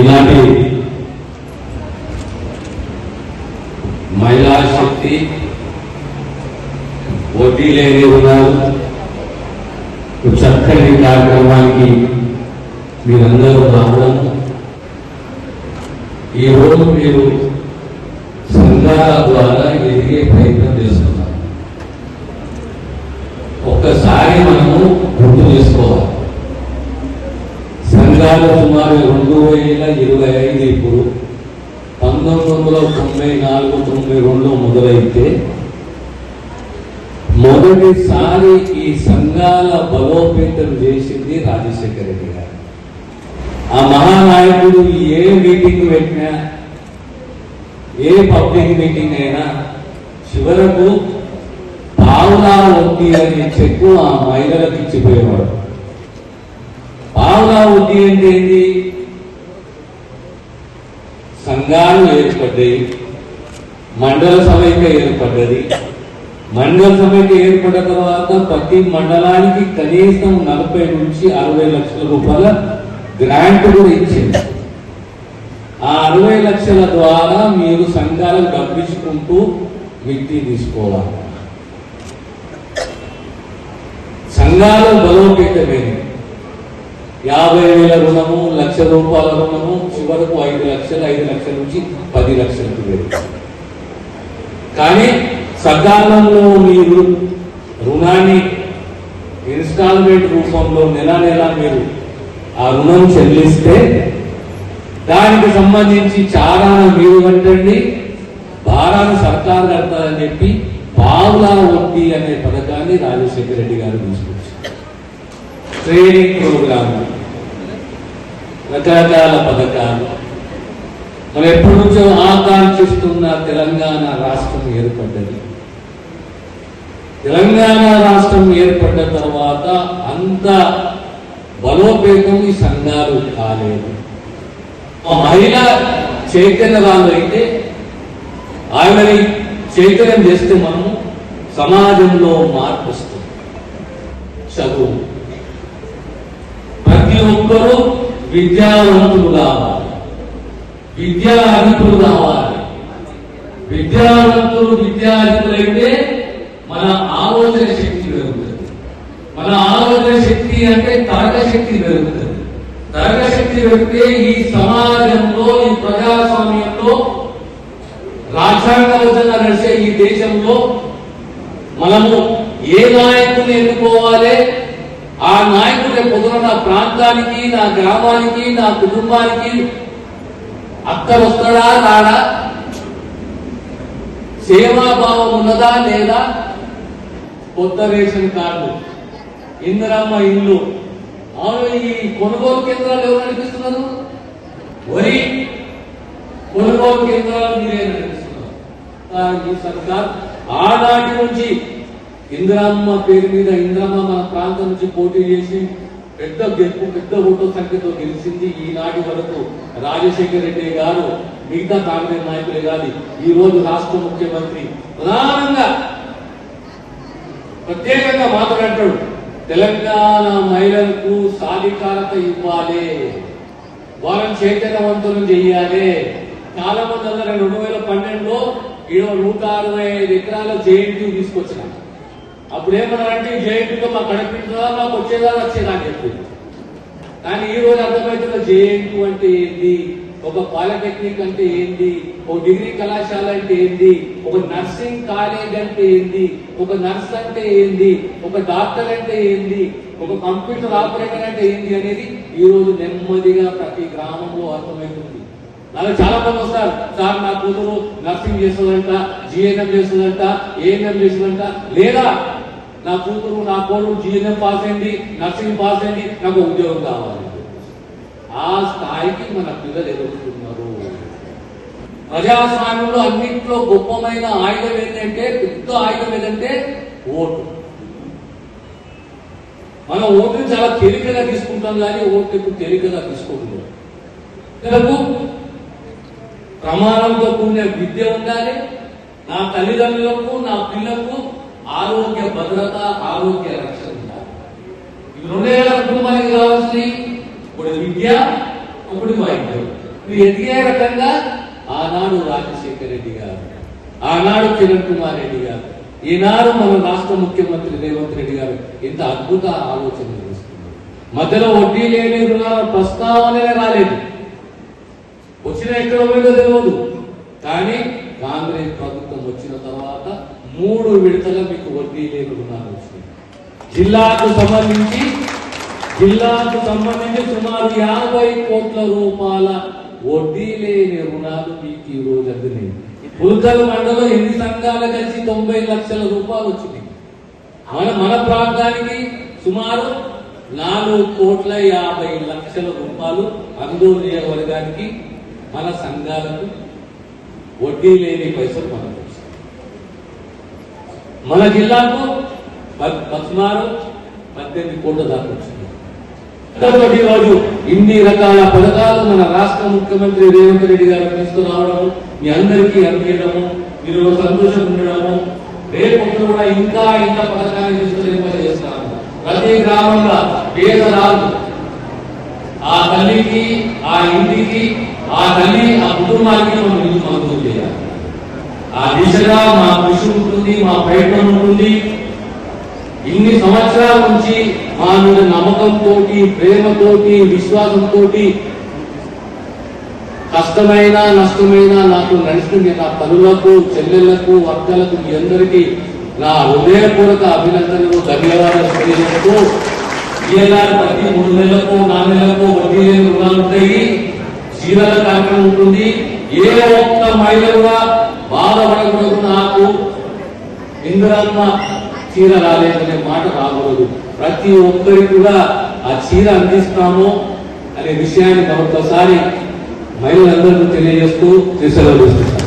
ఈనాటి మహిళా శక్తి వడ్డీ లేని రుణాలు ఒక చక్కని కార్యక్రమానికి మీరందరూ రావడం ఈ రోజు మీరు సంఘాల ద్వారా ఎదిగే ప్రయత్నం చేస్తున్నారు ఒక్కసారి మనము గుర్తు చేసుకోవాలి సంఘాలు సుమారు రెండు వేల ఇరవై ఐదు ఇప్పుడు. పంతొమ్మిది వందల తొంభై నాలుగు తొంభై రెండు మొదలైతే మొదటిసారి ఈ సంఘాల బలోపేతం చేసింది రాజశేఖర రెడ్డి గారు. ఆ మహానాయకుడు ఏ మీటింగ్ పెట్టినా ఏ పబ్లిక్ మీటింగ్ అయినా చివరకు పావులా ఉంది అనే చెక్కు ఆ మహిళలకు ఇచ్చిపోయేవాడు. పావులా వడ్డీ అంటే ఏంటి సంఘాలు ఏర్పడ్డాయి మండల సమైక్య ఏర్పడ్డది. మండల సమైక్య ఏర్పడ్డ తర్వాత ప్రతి మండలానికి కనీసం నలభై నుంచి అరవై లక్షల రూపాయల గ్రాంట్ కూడా ఇచ్చింది. ఆ అరవై లక్షల ద్వారా మీరు సంఘాలను డబ్బించుకుంటూ వ్యక్తి తీసుకోవాలి. సంఘాలు బలోపేతమైనవి. యాభై వేల రుణము లక్ష రూపాయల రుణము చివరకు ఐదు లక్షలు ఐదు లక్షల నుంచి పది లక్షలకు పెరుగుతుంది. కానీ సకాలంలో మీరు రుణాన్ని ఇన్స్టాల్మెంట్ రూపంలో నెల నెల మీరు ఆ రుణం చెల్లిస్తే దానికి సంబంధించి చాలా మీరు కట్టండి భారాన్ని సర్కారు కడతారని చెప్పి పావులా వడ్డీ అనే పథకాన్ని రాజశేఖర రెడ్డి గారు తీసుకొచ్చారు. Training program. రకరకాల పథకాలు. మనం ఎప్పటి నుంచో ఆకాంక్షిస్తున్న తెలంగాణ రాష్ట్రం ఏర్పడ్డది. తెలంగాణ రాష్ట్రం ఏర్పడ్డ తర్వాత అంత బలోపేతం ఈ సంఘాలు కాలేదు. ఆ మహిళ చైతన్యరాలు అయితే ఆమెని చైతన్యం చేస్తే మనము సమాజంలో మార్పు వస్తుంది. చదువు. ప్రతి ఒక్కరూ విద్యావంతులు కావాలి. విద్యా అధికులు కావాలి. విద్యావంతులు విద్యాధికులైతే మన ఆలోచన శక్తి పెరుగుతుంది. మన ఆలోచన శక్తి అంటే తరగ శక్తి పెరుగుతుంది. తరగ శక్తి పెరిగితే ఈ సమాజంలో ఈ ప్రజాస్వామ్యంలో రాజ్యాంగబద్ధంగా నడిచే ఈ దేశంలో మనము ఏ నాయకుని ఎన్నుకోవాలి? ఆ నాయకుడి పొద్దున నా ప్రాంతానికి నా గ్రామానికి నా కుటుంబానికి. అక్క వస్తాడా రాడా? సేవాభావం ఉన్నదా లేదా? కొత్త రేషన్ కార్డు. ఇందిరమ్మ ఇల్లు. అవును ఈ కొనుగోలు కేంద్రాలు ఎవరు నడిపిస్తున్నారు? వరి కొనుగోలు కేంద్రాలు మీరే నడిపిస్తున్నారు. ఆ, ఈ సర్కార్ ఆనాటి నుంచి ఇందిరమ్మ పేరు మీద ఇందిరమ్మ మన ప్రాంతం నుంచి పోటీ చేసి పెద్ద గెలుపు పెద్ద ఓటో సంఖ్యతో గెలిచింది ఈనాటి వరకు రాజశేఖర రెడ్డి గారు మిగతా కాంగ్రెస్ నాయకులే కాదు ఈ రోజు రాష్ట్ర ముఖ్యమంత్రి ప్రధానంగా ప్రత్యేకంగా మాట్లాడతాడు. తెలంగాణ మహిళలకు సాధికారత ఇవ్వాలి. వారం చైతన్యవంతులు చేయాలి. చాలా మంది అందరూ రెండు వేల పన్నెండులో ఈడో నూట అరవై ఐదు ఎకరాల జేఎన్టీ తీసుకొచ్చినారు. అప్పుడు ఏమన్నారంటే జేఎన్టీతో మాకు కనిపించదా మాకు వచ్చేదా వచ్చేదా అని చెప్పింది కానీ ఈ రోజు అర్థమవుతున్న జేఎన్టీ అంటే ఏంటి ఒక పాలిటెక్నిక్ అంటే ఏంటి ఒక డిగ్రీ కళాశాల అంటే ఏంటి ఒక నర్సింగ్ కాలేజ్ అంటే ఏంటి ఒక నర్స్ అంటే ఏంటి ఒక డాక్టర్ అంటే ఏంటి ఒక కంప్యూటర్ ఆపరేటర్ అంటే ఏంటి అనేది ఈ రోజు నెమ్మదిగా ప్రతి గ్రామంలో అర్థమవుతుంది. అలా చాలా మంది వస్తారు. సార్ నా కూతురు నర్సింగ్ చేస్తుందంట జిఎన్ఎం చేస్తుందంట ఏఎన్ఎం చేస్తుందంట లేదా నా కూతురు నా కోడు జీఎన్ఎం పాస్ అయింది నర్సింగ్ పాస్ అయింది నాకు ఉద్యోగం కావాలి. ఆ స్థాయికి మన పిల్లలు ఎదుగుతున్నారు ప్రజాస్వామ్యంలో అన్నింటిలో గొప్పమైన ఆయుధం ఏంటంటే పెద్ద ఆయుధం ఏంటంటే ఓటు. మనం ఓటుని చాలా తేలికగా తీసుకుంటాం కానీ ఓటు ఇప్పుడు తేలికగా తీసుకోవట్లేదు పిల్లలకు ప్రమాణంతో కూడిన విద్య ఉండాలి. నా తల్లిదండ్రులకు నా పిల్లలకు ఆరోగ్య భద్రత ఆరోగ్య రక్షణ ఉండాలి. ఇవి రెండే కుటుంబానికి కావాల్సినవి. ఒకటి విద్య ఒకటి వైద్యం ఇవి ఎదిగే రకంగా ఆనాడు రాజశేఖర రెడ్డి గారు ఆనాడు కిరణ్ కుమార్ రెడ్డి గారు ఈనాడు మన రాష్ట్ర ముఖ్యమంత్రి రేవంత్ రెడ్డి గారు ఇంత అద్భుత ఆలోచన చేస్తున్నారు మధ్యలో వడ్డీ లేని రుణాల ప్రస్తావనే రాలేదు. వచ్చిన ఎక్కడ పోయిందో తెలియదు కానీ కాంగ్రెస్ ప్రభుత్వం వచ్చిన తర్వాత మూడు విడతల మీకు వడ్డీ లేని రుణాలు వచ్చినాయి. జిల్లాకు సంబంధించి జిల్లాకు సంబంధించి సుమారు యాభై కోట్ల రూపాయల వడ్డీ లేని రుణాలు మీకు ఈ రోజు అందినాయి. పుల్కల్ మండలం ఎన్ని సంఘాలు కలిసి తొంభై లక్షల రూపాయలు వచ్చినాయి. మన మన ప్రాంతానికి సుమారు నాలుగు కోట్ల యాభై లక్షల రూపాయలు అందూరు నియోజకవర్గానికి మన సంఘాలకు వడ్డీ లేని పైసలు మనకు మన జిల్లాకు ప- పద్దెనిమిది కోట్ల దాకా వచ్చింది కాబట్టి ఈరోజు ఇన్ని రకాల పథకాలు మన రాష్ట్ర ముఖ్యమంత్రి రేవంత్ రెడ్డి గారు తీసుకురావడం మీ అందరికీ అందించడము మీరు సంతోషం ఉండడము రేపు కూడా ఇంకా ఇంకా పథకాన్ని తీసుకుని చేస్తాము ప్రతి గ్రామంలో పేదరాలు ఆ తల్లికి ఆ ఇంటికి ఆ తల్లి ఆ కుటుంబానికి మనం ఇల్లు మంజూరు చేయాలి. ఆ దిశగా మా కృషి ఉంటుంది మా ప్రయత్నం ఉంటుంది. ఇన్ని సంవత్సరాల నుంచి మా మీద నమ్మకంతో ప్రేమతోటి విశ్వాసంతో కష్టమైన నష్టమైన నాకు నడుస్తుంది నా తల్లులకు చెల్లెళ్ళకు వర్తలకు మీ అందరికీ నా హృదయపూర్వక అభినందనలు ధన్యవాదాలు తెలియజేస్తూ ఈఎల్ఆర్ ప్రతి మూడు నెలలకు నాలుగు నెలలకు వడ్డీ లేని రుణాలు ఉంటాయి. జీవన కార్యక్రమం ఉంటుంది. ఏ ఒక్క మహిళ కూడా బాధపడకూడదు నాకు. ఇందిరమ్మ చీర రాలేదనే మాట రాకూడదు. ప్రతి ఒక్కరికి కూడా ఆ చీర అందిస్తాము అనే విషయాన్ని మరొకసారి మహిళలందరికీ తెలియజేస్తూ తీసుకెళ్ళ